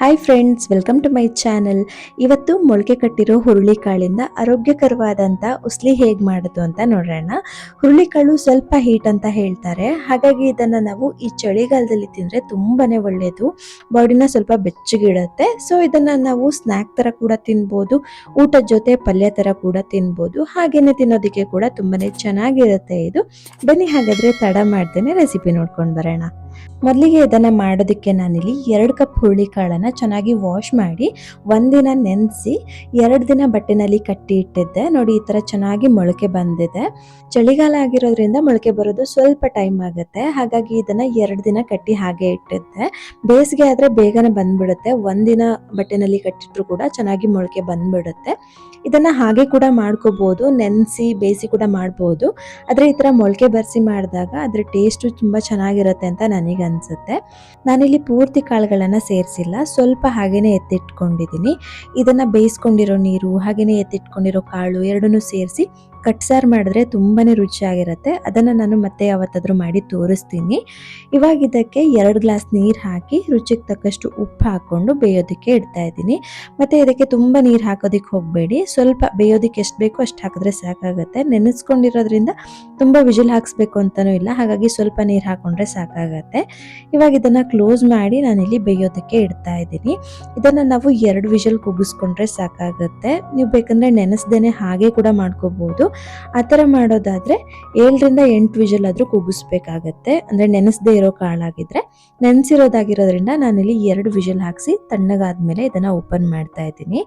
Hi friends welcome to my channel ಇವತ್ತು ಮೊಳಕೆ ಕಟ್ಟಿರೋ ಹುರುಳಿಕಾಳಿಂದ ಆರೋಗ್ಯಕರವಾದಂಥ ಉಸ್ಲಿ ಹೇಗೆ ಮಾಡೋದು ಅಂತ ನೋಡೋಣ ಹುರುಳಿಕಾಳು ಸ್ವಲ್ಪ ಹೀಟ್ ಅಂತ ಹೇಳ್ತಾರೆ. ಹಾಗಾಗಿ ಇದನ್ನು ನಾವು ಈ ಚಳಿಗಾಲದಲ್ಲಿ ತಿಂದರೆ ತುಂಬಾನೇ ಒಳ್ಳೆಯದು ಬಾಡಿನ ಸ್ವಲ್ಪ ಬೆಚ್ಚಗಿಡುತ್ತೆ. ಸೊ ಇದನ್ನು ನಾವು ಸ್ನ್ಯಾಕ್ ಥರ ಕೂಡ ತಿನ್ಬೋದು. ಊಟದ ಜೊತೆ ಪಲ್ಯ ಥರ ಕೂಡ ತಿನ್ಬೋದು. ಹಾಗೇನೆ ತಿನ್ನೋದಕ್ಕೆ ಕೂಡ ತುಂಬಾನೇ ಚೆನ್ನಾಗಿರುತ್ತೆ ಇದು. ಬನ್ನಿ ಹಾಗಾದ್ರೆ ತಡ ಮಾಡ್ದೇನೆ ರೆಸಿಪಿ ನೋಡ್ಕೊಂಡು ಬರೋಣ. ಮೊದಲಿಗೆ ಇದನ್ನ ಮಾಡೋದಕ್ಕೆ ನಾನಿಲ್ಲಿ ಎರಡು ಕಪ್ ಹುರುಳಿಕಾಳನ್ನ ಚೆನ್ನಾಗಿ ವಾಶ್ ಮಾಡಿ ಒಂದಿನ ನೆನೆಸಿ ಎರಡು ದಿನ ಬಟ್ಟೆನಲ್ಲಿ ಕಟ್ಟಿ ಇಟ್ಟಿದ್ದೆ. ನೋಡಿ, ಈ ಥರ ಚೆನ್ನಾಗಿ ಮೊಳಕೆ ಬಂದಿದೆ. ಚಳಿಗಾಲ ಆಗಿರೋದ್ರಿಂದ ಮೊಳಕೆ ಬರೋದು ಸ್ವಲ್ಪ ಟೈಮ್ ಆಗುತ್ತೆ. ಹಾಗಾಗಿ ಇದನ್ನ ಎರಡು ದಿನ ಕಟ್ಟಿ ಹಾಗೆ ಇಟ್ಟಿದ್ದೆ. ಬೇಸಿಗೆ ಆದ್ರೆ ಬೇಗನೆ ಬಂದ್ಬಿಡುತ್ತೆ. ಒಂದಿನ ಬಟ್ಟೆನಲ್ಲಿ ಕಟ್ಟಿಟ್ರು ಕೂಡ ಚೆನ್ನಾಗಿ ಮೊಳಕೆ ಬಂದ್ಬಿಡುತ್ತೆ. ಇದನ್ನ ಹಾಗೆ ಕೂಡ ಮಾಡ್ಕೋಬೋದು, ನೆನೆಸಿ ಬೇಯಿಸಿ ಕೂಡ ಮಾಡ್ಬೋದು. ಆದ್ರೆ ಈ ಥರ ಮೊಳಕೆ ಬರೆಸಿ ಮಾಡಿದಾಗ ಅದರ ಟೇಸ್ಟು ತುಂಬಾ ಚೆನ್ನಾಗಿರುತ್ತೆ ಅಂತ ನನಗನ್ಸುತ್ತೆ. ನಾನಿಲ್ಲಿ ಪೂರ್ತಿ ಕಾಳುಗಳನ್ನು ಸೇರಿಸಿಲ್ಲ. ಸ್ವಲ್ಪ ಹಾಗೆಯೇ ಎತ್ತಿಟ್ಕೊಂಡಿದ್ದೀನಿ. ಇದನ್ನು ಬೇಯಿಸ್ಕೊಂಡಿರೋ ನೀರು ಹಾಗೆಯೇ ಎತ್ತಿಟ್ಕೊಂಡಿರೋ ಕಾಳು ಎರಡನ್ನೂ ಸೇರಿಸಿ ಕಟ್ಸಾರು ಮಾಡಿದ್ರೆ ತುಂಬಾ ರುಚಿಯಾಗಿರುತ್ತೆ. ಅದನ್ನು ನಾನು ಮತ್ತೆ ಯಾವತ್ತಾದರೂ ಮಾಡಿ ತೋರಿಸ್ತೀನಿ. ಇವಾಗ ಇದಕ್ಕೆ ಎರಡು ಗ್ಲಾಸ್ ನೀರು ಹಾಕಿ ರುಚಿಗೆ ತಕ್ಕಷ್ಟು ಉಪ್ಪು ಹಾಕ್ಕೊಂಡು ಬೇಯೋದಕ್ಕೆ ಇಡ್ತಾ ಇದ್ದೀನಿ. ಮತ್ತು ಇದಕ್ಕೆ ತುಂಬ ನೀರು ಹಾಕೋದಕ್ಕೆ ಹೋಗಬೇಡಿ. ಸ್ವಲ್ಪ ಬೇಯೋದಕ್ಕೆ ಎಷ್ಟು ಬೇಕೋ ಅಷ್ಟು ಹಾಕಿದ್ರೆ ಸಾಕಾಗುತ್ತೆ. ನೆನೆಸ್ಕೊಂಡಿರೋದ್ರಿಂದ ತುಂಬ ವಿಜಿಲ್ ಹಾಕಿಸ್ಬೇಕು ಅಂತಲೂ ಇಲ್ಲ. ಹಾಗಾಗಿ ಸ್ವಲ್ಪ ನೀರು ಹಾಕೊಂಡ್ರೆ ಸಾಕಾಗತ್ತೆ. ಇವಾಗ ಇದನ್ನು ಕ್ಲೋಸ್ ಮಾಡಿ ನಾನಿಲ್ಲಿ ಬೇಯೋದಕ್ಕೆ ಇಡ್ತಾ ಇದ್ದೀನಿ. ಇದನ್ನು ನಾವು ಎರಡು ವಿಜಲ್ ಕುಗ್ಗಿಸ್ಕೊಂಡ್ರೆ ಸಾಕಾಗುತ್ತೆ. ನೀವು ಬೇಕಂದ್ರೆ ನೆನೆಸ್ದೇನೆ ಹಾಗೆ ಕೂಡ ಮಾಡ್ಕೋಬಹುದು ಆ ಥರ ಮಾಡೋದಾದರೆ ಏಳರಿಂದ ಎಂಟು ವಿಜಲ್ ಆದ್ರೂ ಕೂಗಿಸ್ಬೇಕಾಗತ್ತೆ ಅಂದ್ರೆ ನೆನೆಸದೇ ಇರೋ ಕಾಳಾಗಿದ್ದರೆ ನೆನೆಸಿರೋದಾಗಿರೋದ್ರಿಂದ ನಾನಿಲ್ಲಿ ಎರಡು ವಿಜಲ್ ಹಾಕ್ಸಿ ತಣ್ಣಗಾದ್ಮೇಲೆ ಇದನ್ನ ಓಪನ್ ಮಾಡ್ತಾ ಇದ್ದೀನಿ.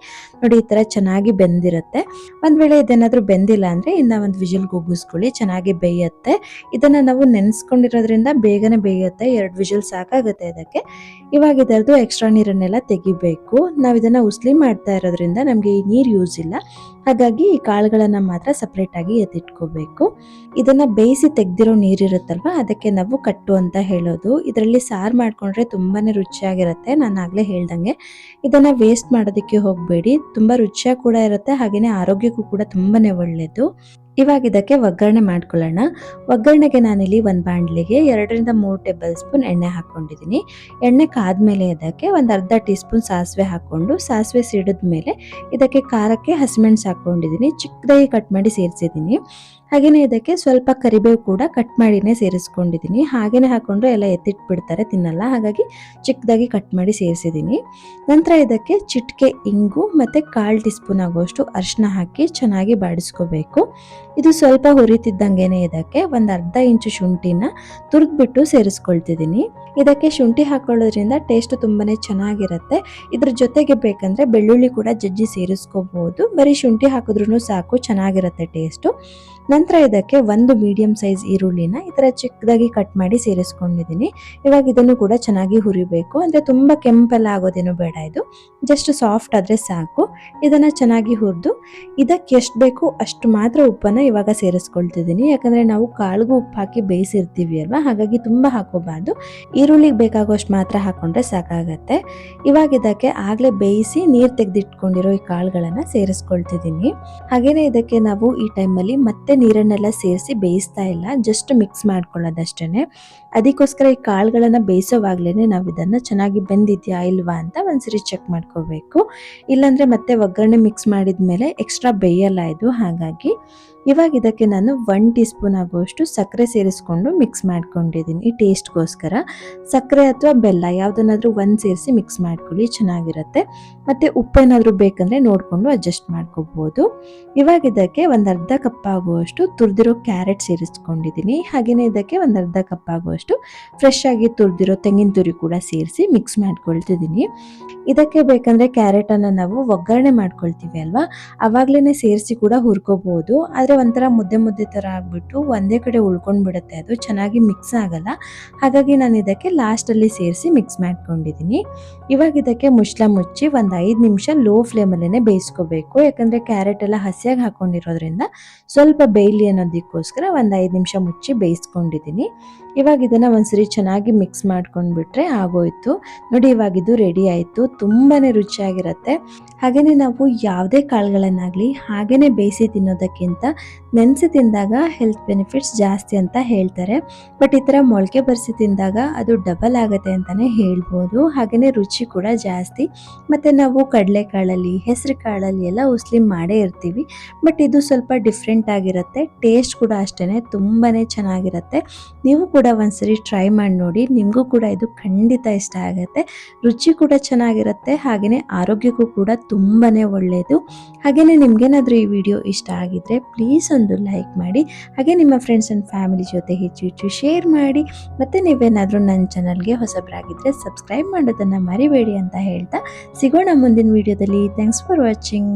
ನೋಡಿ, ಈ ಥರ ಚೆನ್ನಾಗಿ ಬೆಂದಿರುತ್ತೆ. ಒಂದು ವೇಳೆ ಇದೇನಾದರೂ ಬೆಂದಿಲ್ಲ ಅಂದ್ರೆ ಇನ್ನ ಒಂದು ವಿಜಲ್ ಕೂಗಿಸ್ಕೊಳ್ಳಿ ಚೆನ್ನಾಗಿ ಬೇಯುತ್ತೆ. ಇದನ್ನ ನಾವು ನೆನೆಸ್ಕೊಂಡಿರೋದ್ರಿಂದ ಬೇಗನೆ ಬೇಯುತ್ತೆ, ಎರಡು ವಿಜಲ್ ಸಾಕಾಗುತ್ತೆ ಇದಕ್ಕೆ. ಇವಾಗ ಇದರದ್ದು ಎಕ್ಸ್ಟ್ರಾ ನೀರನ್ನೆಲ್ಲ ತೆಗಿಬೇಕು. ನಾವು ಇದನ್ನ ಉಸ್ಲಿ ಮಾಡ್ತಾ ಇರೋದ್ರಿಂದ ನಮಗೆ ಈ ನೀರು ಯೂಸ್ ಇಲ್ಲ. ಹಾಗಾಗಿ ಈ ಕಾಳುಗಳನ್ನು ಮಾತ್ರ ಸಪ್ರೇಟ್ ಆಗಿ ಎತ್ತಿಟ್ಕೋಬೇಕು. ಇದನ್ನ ಬೇಯಿಸಿ ತೆಗ್ದಿರೋ ನೀರಿರುತ್ತಲ್ವ, ಅದಕ್ಕೆ ನಾವು ಕಟ್ಟು ಅಂತ ಹೇಳೋದು. ಇದರಲ್ಲಿ ಸಾರು ಮಾಡ್ಕೊಂಡ್ರೆ ತುಂಬಾನೇ ರುಚಿಯಾಗಿರುತ್ತೆ, ನಾನು ಆಗಲೇ ಹೇಳ್ದಂಗೆ. ಇದನ್ನ ವೇಸ್ಟ್ ಮಾಡೋದಕ್ಕೆ ಹೋಗಬೇಡಿ, ತುಂಬಾ ರುಚಿಯಾಗಿ ಕೂಡ ಇರುತ್ತೆ, ಹಾಗೇನೆ ಆರೋಗ್ಯಕ್ಕೂ ಕೂಡ ತುಂಬಾನೇ ಒಳ್ಳೇದು. ಇವಾಗ ಇದಕ್ಕೆ ಒಗ್ಗರಣೆ ಮಾಡ್ಕೊಳ್ಳೋಣ. ಒಗ್ಗರಣೆಗೆ ನಾನಿಲ್ಲಿ ಒಂದು ಬಾಣಲಿಗೆ ಎರಡರಿಂದ ಮೂರು ಟೇಬಲ್ ಸ್ಪೂನ್ ಎಣ್ಣೆ ಹಾಕೊಂಡಿದ್ದೀನಿ ಎಣ್ಣೆ ಕಾದ್ಮೇಲೆ ಇದಕ್ಕೆ ಒಂದು ಅರ್ಧ ಟೀ ಸ್ಪೂನ್ ಸಾಸಿವೆ ಹಾಕ್ಕೊಂಡು, ಸಾಸಿವೆ ಸಿಡಿದ ಮೇಲೆ ಇದಕ್ಕೆ ಖಾರಕ್ಕೆ ಹಸಿಮೆಣಸು ಹಾಕ್ಕೊಂಡಿದ್ದೀನಿ. ಚಿಕ್ಕದಾಗಿ ಕಟ್ ಮಾಡಿ ಸೇರಿಸಿದ್ದೀನಿ. ಹಾಗೆಯೇ ಇದಕ್ಕೆ ಸ್ವಲ್ಪ ಕರಿಬೇವು ಕೂಡ ಕಟ್ ಮಾಡಿನೇ ಸೇರಿಸ್ಕೊಂಡಿದ್ದೀನಿ. ಹಾಗೆಯೇ ಹಾಕ್ಕೊಂಡ್ರೆ ಎಲ್ಲ ಎತ್ತಿಟ್ಬಿಡ್ತಾರೆ, ತಿನ್ನಲ್ಲ. ಹಾಗಾಗಿ ಚಿಕ್ಕದಾಗಿ ಕಟ್ ಮಾಡಿ ಸೇರಿಸಿದ್ದೀನಿ. ನಂತರ ಇದಕ್ಕೆ ಚಿಟಿಕೆ, ಇಂಗು ಮತ್ತು ಕಾಲು ಟೀ ಸ್ಪೂನ್ ಆಗುವಷ್ಟು ಅರಿಶಿನ ಹಾಕಿ ಚೆನ್ನಾಗಿ ಬಾಡಿಸ್ಕೋಬೇಕು. ಇದು ಸ್ವಲ್ಪ ಹುರಿತಿದ್ದಂಗೆನೆ ಇದಕ್ಕೆ ಒಂದು ಅರ್ಧ ಇಂಚು ಶುಂಠಿನ ತುರಿದ್ಬಿಟ್ಟು ಸೇರಿಸ್ಕೊಳ್ತಿದ್ದೀನಿ. ಇದಕ್ಕೆ ಶುಂಠಿ ಹಾಕೊಳ್ಳೋದ್ರಿಂದ ಟೇಸ್ಟ್ ತುಂಬಾನೇ ಚೆನ್ನಾಗಿರುತ್ತೆ. ಇದ್ರ ಜೊತೆಗೆ ಬೇಕಂದ್ರೆ ಬೆಳ್ಳುಳ್ಳಿ ಕೂಡ ಜಜ್ಜಿ ಸೇರಿಸ್ಕೋಬಹುದು ಬರೀ ಶುಂಠಿ ಹಾಕಿದ್ರೂ ಸಾಕು, ಚೆನ್ನಾಗಿರುತ್ತೆ ಟೇಸ್ಟು ನಂತರ ಇದಕ್ಕೆ ಒಂದು ಮೀಡಿಯಂ ಸೈಜ್ ಈರುಳ್ಳಿನ ಈ ಥರ ಚಿಕ್ಕದಾಗಿ ಕಟ್ ಮಾಡಿ ಸೇರಿಸ್ಕೊಂಡಿದ್ದೀನಿ. ಇವಾಗ ಇದನ್ನು ಕೂಡ ಚೆನ್ನಾಗಿ ಹುರಿಬೇಕು. ಅಂದರೆ ತುಂಬ ಕೆಂಪೆಲ್ಲ ಆಗೋದೇನು ಬೇಡ ಇದು. ಜಸ್ಟ್ ಸಾಫ್ಟ್ ಆದರೆ ಸಾಕು. ಇದನ್ನು ಚೆನ್ನಾಗಿ ಹುರಿದು ಇದಕ್ಕೆ ಎಷ್ಟು ಬೇಕು ಅಷ್ಟು ಮಾತ್ರ ಉಪ್ಪನ್ನು ಇವಾಗ ಸೇರಿಸ್ಕೊಳ್ತಿದ್ದೀನಿ. ಯಾಕಂದರೆ ನಾವು ಕಾಳಿಗೂ ಉಪ್ಪು ಹಾಕಿ ಬೇಯಿಸಿರ್ತೀವಿ ಅಲ್ವಾ? ಹಾಗಾಗಿ ತುಂಬ ಹಾಕೋಬಾರ್ದು. ಈರುಳ್ಳಿಗೆ ಬೇಕಾಗುವಷ್ಟು ಮಾತ್ರ ಹಾಕೊಂಡ್ರೆ ಸಾಕಾಗತ್ತೆ. ಇವಾಗ ಇದಕ್ಕೆ ಆಗಲೇ ಬೇಯಿಸಿ ನೀರು ತೆಗೆದಿಟ್ಕೊಂಡಿರೋ ಈ ಕಾಳುಗಳನ್ನು ಸೇರಿಸ್ಕೊಳ್ತಿದ್ದೀನಿ. ಹಾಗೆಯೇ ಇದಕ್ಕೆ ನಾವು ಈ ಟೈಮಲ್ಲಿ ಮತ್ತೆ ನೀರನ್ನೆಲ್ಲ ಸೇರಿಸಿ ಬೇಯಿಸ್ತಾ ಇಲ್ಲ. ಜಸ್ಟ್ ಮಿಕ್ಸ್ ಮಾಡ್ಕೊಳ್ಳೋದಷ್ಟೇ ಅದಕ್ಕೋಸ್ಕರ ಈ ಕಾಳುಗಳನ್ನು ಬೇಯಿಸೋವಾಗ್ಲೇ ನಾವು ಇದನ್ನು ಚೆನ್ನಾಗಿ ಬೆಂದಿದ್ಯಾ ಇಲ್ವಾ ಅಂತ ಒಂದ್ಸರಿ ಚೆಕ್ ಮಾಡ್ಕೋಬೇಕು. ಇಲ್ಲಾಂದರೆ ಮತ್ತೆ ಒಗ್ಗರಣೆ ಮಿಕ್ಸ್ ಮಾಡಿದ ಮೇಲೆ ಎಕ್ಸ್ಟ್ರಾ ಬೇಯಲ್ಲ ಇದು. ಹಾಗಾಗಿ ಇವಾಗ ಇದಕ್ಕೆ ನಾನು ಒನ್ ಟೀ ಸ್ಪೂನ್ ಆಗುವಷ್ಟು ಸಕ್ಕರೆ ಸೇರಿಸ್ಕೊಂಡು ಮಿಕ್ಸ್ ಮಾಡ್ಕೊಂಡಿದ್ದೀನಿ. ಈ ಟೇಸ್ಟ್ಗೋಸ್ಕರ ಸಕ್ಕರೆ ಅಥವಾ ಬೆಲ್ಲ ಯಾವುದನ್ನಾದರೂ ಒಂದು ಸೇರಿಸಿ ಮಿಕ್ಸ್ ಮಾಡ್ಕೊಳ್ಳಿ, ಚೆನ್ನಾಗಿರುತ್ತೆ. ಮತ್ತೆ ಉಪ್ಪೇನಾದರೂ ಬೇಕಂದರೆ ನೋಡಿಕೊಂಡು ಅಡ್ಜಸ್ಟ್ ಮಾಡ್ಕೋಬೋದು. ಇವಾಗ ಇದಕ್ಕೆ ಒಂದು ಅರ್ಧ ಕಪ್ ಆಗುವಷ್ಟು ತುರಿದಿರೋ ಕ್ಯಾರೆಟ್ ಸೇರಿಸ್ಕೊಂಡಿದ್ದೀನಿ. ಹಾಗೆಯೇ ಇದಕ್ಕೆ ಒಂದು ಅರ್ಧ ಕಪ್ ಆಗುವಷ್ಟು ಫ್ರೆಶ್ ಆಗಿ ತುರಿದಿರೋ ತೆಂಗಿನ ತುರಿ ಕೂಡ ಸೇರಿಸಿ ಮಿಕ್ಸ್ ಮಾಡ್ಕೊಳ್ತಿದ್ದೀನಿ. ಇದಕ್ಕೆ ಬೇಕಂದರೆ ಕ್ಯಾರೆಟನ್ನು ನಾವು ಒಗ್ಗರಣೆ ಮಾಡ್ಕೊಳ್ತೀವಿ ಅಲ್ವಾ? ಆವಾಗಲೇ ಸೇರಿಸಿ ಕೂಡ ಹುರ್ಕೋಬೋದು. ಆದರೆ ಒಂಥರ ಮುದ್ದೆ ಮುದ್ದೆ ಥರ ಆಗಿಬಿಟ್ಟು ಒಂದೇ ಕಡೆ ಉಳ್ಕೊಂಡು ಬಿಡುತ್ತೆ. ಅದು ಚೆನ್ನಾಗಿ ಮಿಕ್ಸ್ ಆಗಲ್ಲ. ಹಾಗಾಗಿ ನಾನು ಇದಕ್ಕೆ ಲಾಸ್ಟಲ್ಲಿ ಸೇರಿಸಿ ಮಿಕ್ಸ್ ಮಾಡ್ಕೊಂಡಿದ್ದೀನಿ ಇವಾಗ ಇದಕ್ಕೆ ಮುಚ್ಚಳ ಮುಚ್ಚಿ ಒಂದು ಐದು ನಿಮಿಷ ಲೋ ಫ್ಲೇಮಲ್ಲೇ ಬೇಯಿಸ್ಕೋಬೇಕು. ಯಾಕಂದರೆ ಕ್ಯಾರೆಟ್ ಎಲ್ಲ ಹಸಿಯಾಗಿ ಹಾಕೊಂಡಿರೋದ್ರಿಂದ ಸ್ವಲ್ಪ ಬೇಯಲಿ ಅನ್ನೋದಕ್ಕೋಸ್ಕರ ಒಂದು ಐದು ನಿಮಿಷ ಮುಚ್ಚಿ ಬೇಯಿಸ್ಕೊಂಡಿದ್ದೀನಿ ಇವಾಗ ಇದನ್ನು ಒಂದ್ಸರಿ ಚೆನ್ನಾಗಿ ಮಿಕ್ಸ್ ಮಾಡ್ಕೊಂಡ್ಬಿಟ್ರೆ ಆಗೋಯ್ತು. ನೋಡಿ ಇವಾಗ ಇದು ರೆಡಿ ಆಯಿತು. ತುಂಬಾ ರುಚಿಯಾಗಿರುತ್ತೆ. ಹಾಗೆಯೇ ನಾವು ಯಾವುದೇ ಕಾಳುಗಳನ್ನಾಗಲಿ ಹಾಗೆಯೇ ಬೇಯಿಸಿ ತಿನ್ನೋದಕ್ಕಿಂತ ನೆನೆಸಿ ತಿಂದಾಗ ಹೆಲ್ತ್ ಬೆನಿಫಿಟ್ಸ್ ಜಾಸ್ತಿ ಅಂತ ಹೇಳ್ತಾರೆ. ಬಟ್ ಈ ಥರ ಮೊಳಕೆ ಬರಿಸಿ ತಿಂದಾಗ ಅದು ಡಬಲ್ ಆಗುತ್ತೆ ಅಂತಲೇ ಹೇಳ್ಬೋದು. ಹಾಗೆಯೇ ರುಚಿ ಕೂಡ ಜಾಸ್ತಿ. ಮತ್ತು ನಾವು ಕಡಲೆಕಾಳಲ್ಲಿ ಹೆಸರು ಕಾಳಲ್ಲಿ ಎಲ್ಲ ಉಸ್ಲಿ ಮಾಡೇ ಇರ್ತೀವಿ. ಬಟ್ ಇದು ಸ್ವಲ್ಪ ಡಿಫ್ರೆಂಟ್ ಆಗಿರುತ್ತೆ. ಟೇಸ್ಟ್ ಕೂಡ ಅಷ್ಟೇ ತುಂಬಾ ಚೆನ್ನಾಗಿರುತ್ತೆ. ನೀವು ಕೂಡ ಒಂದ್ಸರಿ ಟ್ರೈ ಮಾಡಿ ನೋಡಿ. ನಿಮಗೂ ಕೂಡ ಇದು ಖಂಡಿತ ಇಷ್ಟ ಆಗುತ್ತೆ. ರುಚಿ ಕೂಡ ಚೆನ್ನಾಗಿರುತ್ತೆ. ಹಾಗೆಯೇ ಆರೋಗ್ಯಕ್ಕೂ ಕೂಡ ತುಂಬಾ ಒಳ್ಳೆಯದು ಹಾಗೆಯೇ ನಿಮಗೇನಾದರೂ ಈ ವಿಡಿಯೋ ಇಷ್ಟ ಆಗಿದ್ರೆ ಪ್ಲೀಸ್ ಒಂದು ಲೈಕ್ ಮಾಡಿ, ಹಾಗೆ ನಿಮ್ಮ ಫ್ರೆಂಡ್ಸ್ ಆ್ಯಂಡ್ ಫ್ಯಾಮಿಲಿ ಜೊತೆ ಹೆಚ್ಚು ಹೆಚ್ಚು ಶೇರ್ ಮಾಡಿ, ಮತ್ತು ನೀವೇನಾದರೂ ನನ್ನ ಚಾನಲ್ಗೆ ಹೊಸಬರಾಗಿದ್ದರೆ ಸಬ್ಸ್ಕ್ರೈಬ್ ಮಾಡೋದನ್ನು ಮರಿಬೇಡಿ ಅಂತ ಹೇಳ್ತಾ ಸಿಗೋಣ ಮುಂದಿನ ವೀಡಿಯೋದಲ್ಲಿ ಥ್ಯಾಂಕ್ಸ್ ಫಾರ್ ವಾಚಿಂಗ್